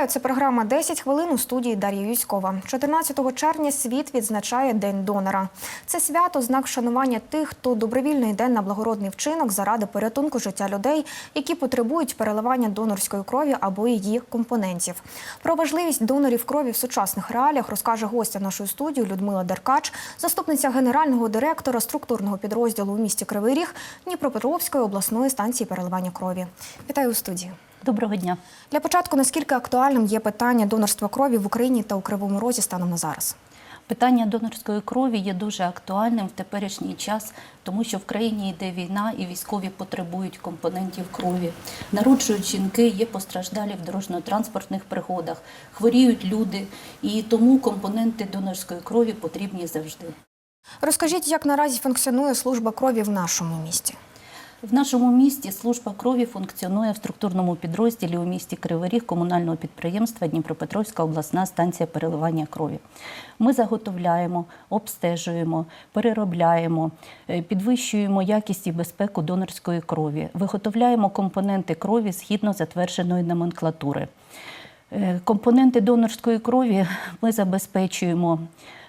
Вітаю, це програма «10 хвилин у студії Дар'я Юськова. 14 червня світ відзначає День донора. Це свято знак вшанування тих, хто добровільно йде на благородний вчинок заради порятунку життя людей, які потребують переливання донорської крові або її компонентів. Про важливість донорів крові в сучасних реаліях розкаже гостя нашої студії Людмила Деркач, заступниця генерального директора структурного підрозділу у місті Кривий Ріг Дніпропетровської обласної станції переливання крові. Вітаю у студії. Доброго дня. Для початку, наскільки актуальним є питання донорства крові в Україні та у Кривому Розі станом на зараз? Питання донорської крові є дуже актуальним в теперішній час, тому що в країні йде війна і військові потребують компонентів крові. Народжують жінки, є постраждалі в дорожньо-транспортних пригодах, хворіють люди, і тому компоненти донорської крові потрібні завжди. Розкажіть, як наразі функціонує служба крові в нашому місті? В нашому місті служба крові функціонує в структурному підрозділі у місті Кривий Ріг комунального підприємства Дніпропетровська обласна станція переливання крові. Ми заготовляємо, обстежуємо, переробляємо, е, підвищуємо якість і безпеку донорської крові, виготовляємо компоненти крові згідно затвердженої номенклатури. Е, Компоненти донорської крові ми забезпечуємо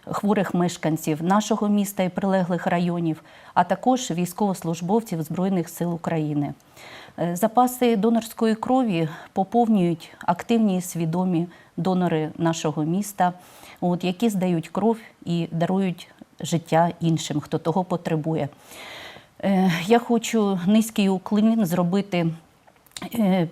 хворих мешканців нашого міста і прилеглих районів, а також військовослужбовців Збройних сил України. Е, Запаси донорської крові поповнюють активні і свідомі донори нашого міста, от, які здають кров і дарують життя іншим, хто того потребує. Е, Я хочу низький уклін зробити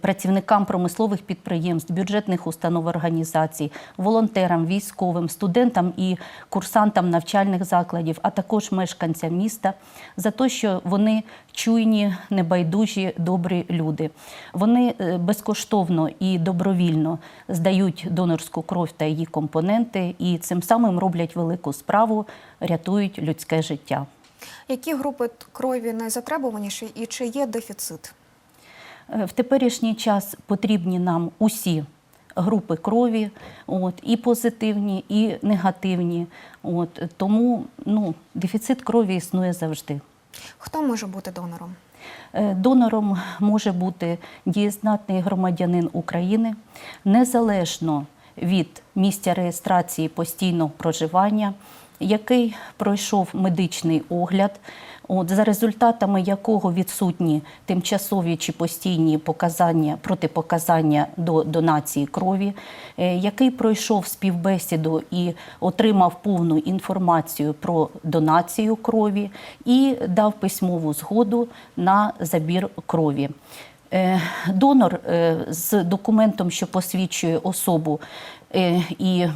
працівникам промислових підприємств, бюджетних установ організацій, волонтерам, військовим, студентам і курсантам навчальних закладів, а також мешканцям міста за те, що вони чуйні, небайдужі, добрі люди. Вони е, безкоштовно і добровільно здають донорську кров та її компоненти, і цим самим роблять велику справу, рятують людське життя. Які групи крові найзатребуваніші і чи є дефіцит? Е, В теперішній час потрібні нам усі групи крові, от, і позитивні, і негативні. От, тому ну, дефіцит крові існує завжди. Хто може бути донором? Е, Донором може бути дієздатний громадянин України незалежно від місця реєстрації постійного проживання, який пройшов медичний огляд, от, за результатами якого відсутні тимчасові чи постійні показання, протипоказання до донації крові, е, який пройшов співбесіду і отримав повну інформацію про донацію крові і дав письмову згоду на забір крові. Е, Донор е, з документом, що посвідчує особу і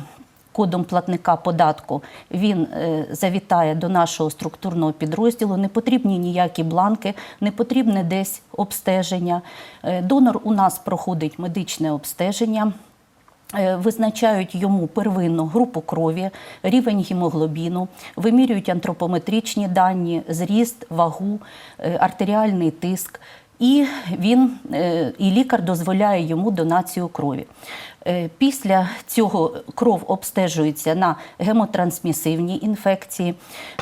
кодом платника податку, він е, завітає до нашого структурного підрозділу. Не потрібні ніякі бланки, не потрібне десь обстеження. Е, Донор у нас проходить медичне обстеження. Е, Визначають йому первинну групу крові, рівень гемоглобіну, вимірюють антропометричні дані, зріст, вагу, артеріальний тиск. І він е, і лікар дозволяє йому донацію крові. Е, Після цього кров обстежується на гемотрансмісивні інфекції.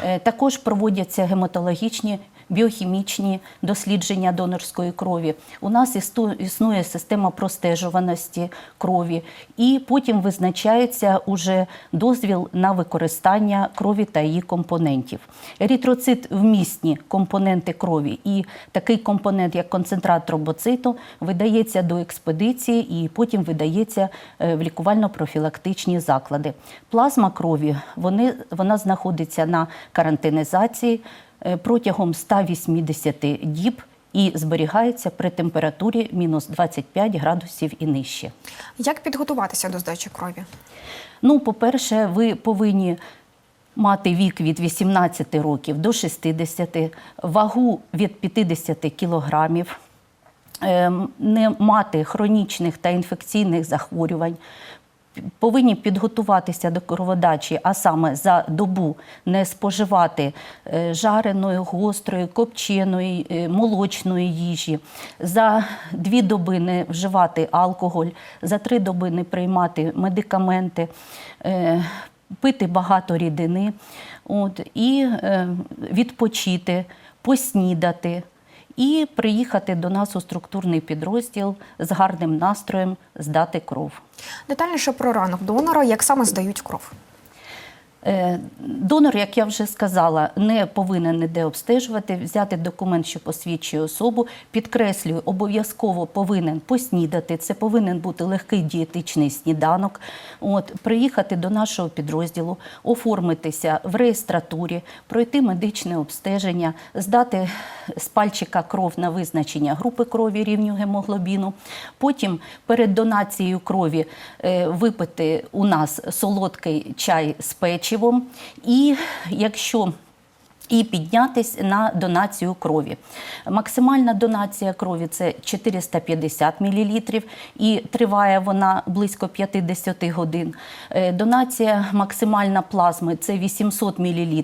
Е, Також проводяться гематологічні біохімічні дослідження донорської крові. У нас існує система простежуваності крові, і потім визначається уже дозвіл на використання крові та її компонентів. Еритроцит вмісні компоненти крові, і такий компонент, як концентрат тромбоциту, видається до експедиції і потім видається е, в лікувально-профілактичні заклади. Плазма крові вони, вона знаходиться на карантинізації протягом 180 діб і зберігається при температурі мінус 25 градусів і нижче. Як підготуватися до здачі крові? Ну, по-перше, ви повинні мати вік від 18 років до 60, вагу від 50 кілограмів, ем, не мати хронічних та інфекційних захворювань. Повинні підготуватися до кроводачі, а саме за добу не споживати е, жареної, гострої, копченої, е, молочної їжі, за дві доби не вживати алкоголь, за три доби не приймати медикаменти, е, пити багато рідини от, і відпочити, поснідати. І приїхати до нас у структурний підрозділ з гарним настроєм здати кров. Детальніше про ранок донора, як саме здають кров. Е, Донор, як я вже сказала, не повинен ніде обстежувати, взяти документ, що посвідчує особу. Підкреслюю, обов'язково повинен поснідати. Це повинен бути легкий дієтичний сніданок. От приїхати до нашого підрозділу, оформитися в реєстратурі, пройти медичне обстеження, здати з пальчика кров на визначення групи крові рівню гемоглобіну. Потім перед донацією крові е, випити у нас солодкий чай з печивом. І якщо і піднятись на донацію крові. Максимальна донація крові це 450 мл і триває вона близько 50 годин. Е, Донація максимальна плазми це 800 мл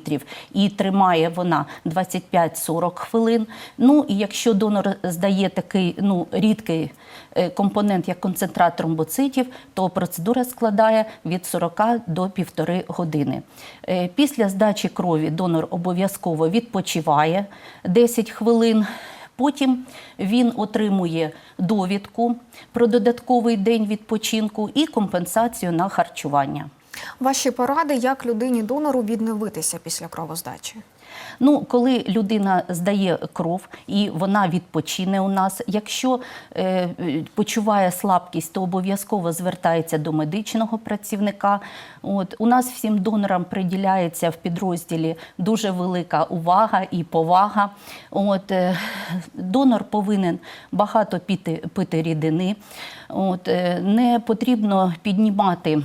і тримає вона 25-40 хвилин. Ну і якщо донор здає такий ну, рідкий е, компонент, як концентрат тромбоцитів, то процедура складає від 40 до півтори години. Е, Після здачі крові донор обов'язково відпочиває 10 хвилин. Потім він отримує довідку про додатковий день відпочинку і компенсацію на харчування. Ваші поради, як людині донору відновитися після кровоздачі. Ну, коли людина здає кров і вона відпочине у нас, якщо е, почуває слабкість, то обов'язково звертається до медичного працівника. От у нас всім донорам приділяється в підрозділі дуже велика увага і повага. От е, донор повинен багато піти пити рідини. От е, не потрібно піднімати.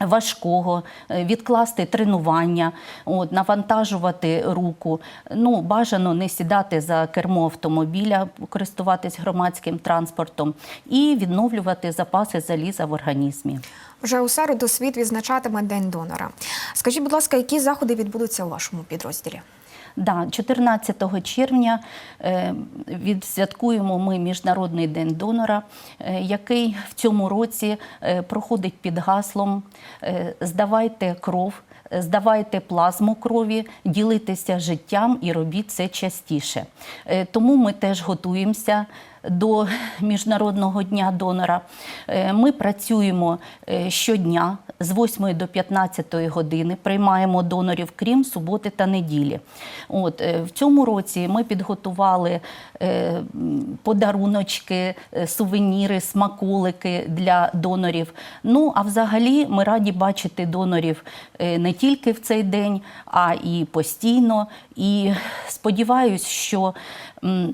Важкого е, відкласти тренування, от, навантажувати руку. Ну, бажано не сідати за кермо автомобіля, користуватись громадським транспортом і відновлювати запаси заліза в організмі. Вже у середу світ відзначатиме День донора. Скажіть, будь ласка, які заходи відбудуться у вашому підрозділі? Да, 14 червня е, відсвяткуємо ми Міжнародний день донора, е, який в цьому році е, проходить під гаслом Здавайте кров. Здавайте плазму крові, ділитеся життям і робіть це частіше. Тому ми теж готуємося до Міжнародного дня донора. Е, Ми працюємо е, щодня з 8 до 15 години, приймаємо донорів, крім суботи та неділі. От, е, в цьому році ми підготували подаруночки, сувеніри, смаколики для донорів. Ну, а взагалі ми раді бачити донорів не тільки в цей день, а і постійно. І сподіваюсь, що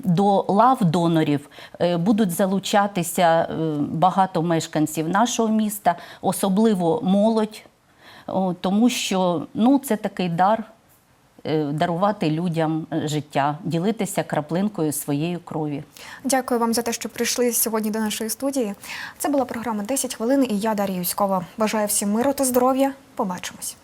до лав донорів будуть залучатися е, багато мешканців нашого міста, особливо молодь, тому що ну, це такий дар е, дарувати людям е, життя, ділитися краплинкою своєї крові. Дякую вам за те, що прийшли сьогодні до нашої студії. Це була програма «10 хвилин і я Дар'я Юськова. Бажаю всім миру та здоров'я. Побачимось.